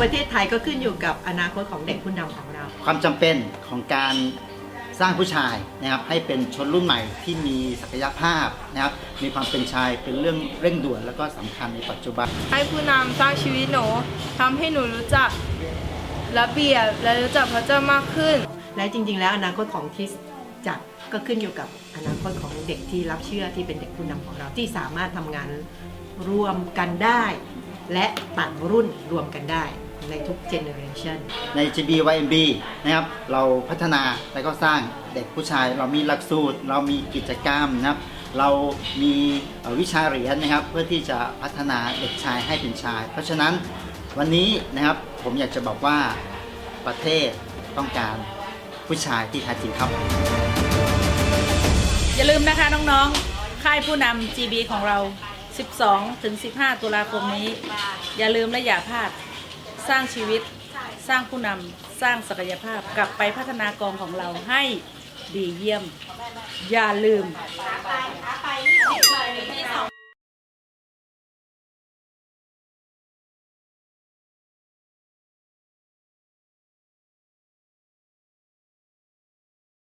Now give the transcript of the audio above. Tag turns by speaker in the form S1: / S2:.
S1: ประเทศไทยก็ขึ้นอยู่กับอนาคตของเด็กผู้นำของเรา
S2: ความจำเป็นของการสร้างผู้ชายนะครับให้เป็นชนรุ่นใหม่ที่มีศักยภาพนะครับมีความเป็นชายเป็นเรื่องเร่งด่วนแล้วก็สำคัญในปัจจุบัน
S3: ให้ผู้นำสร้างชีวิตหนูทำให้หนูรู้จักระเบียบและรู้จักพระเจ้ามากขึ้น
S1: และจริง ๆ แล้วอนาคตของคริสตจักรก็ขึ้นอยู่กับอนาคตของเด็กที่รับเชื่อที่เป็นเด็กผู้นำของเราที่สามารถทำงานรวมกันได้ และต่างรุ่นรวมกันได้ ในทุกเจเนอเรชัน
S2: ใน GBYMB นะครับเราพัฒนาและก็สร้างเด็กผู้ชาย เรามีหลักสูตร เรามีกิจกรรมนะครับเรามีเอ่อวิชาเรียนนะครับ เพื่อที่จะพัฒนาเด็กชายให้เป็นชาย เพราะฉะนั้นวันนี้นะครับผมอยากจะบอกว่าประเทศต้องการผู้ชายที่แท้จริงครับ
S4: อย่าลืมนะคะน้องๆ ค่ายผู้นำ GB ของเรา 12ถึง15 ตุลาคมนี้ อย่าลืมและอย่าพลาด สร้างชีวิต สร้างผู้นำสร้างศักยภาพกลับไปพัฒนากองของเราให้ดีเยี่ยม อย่าลืม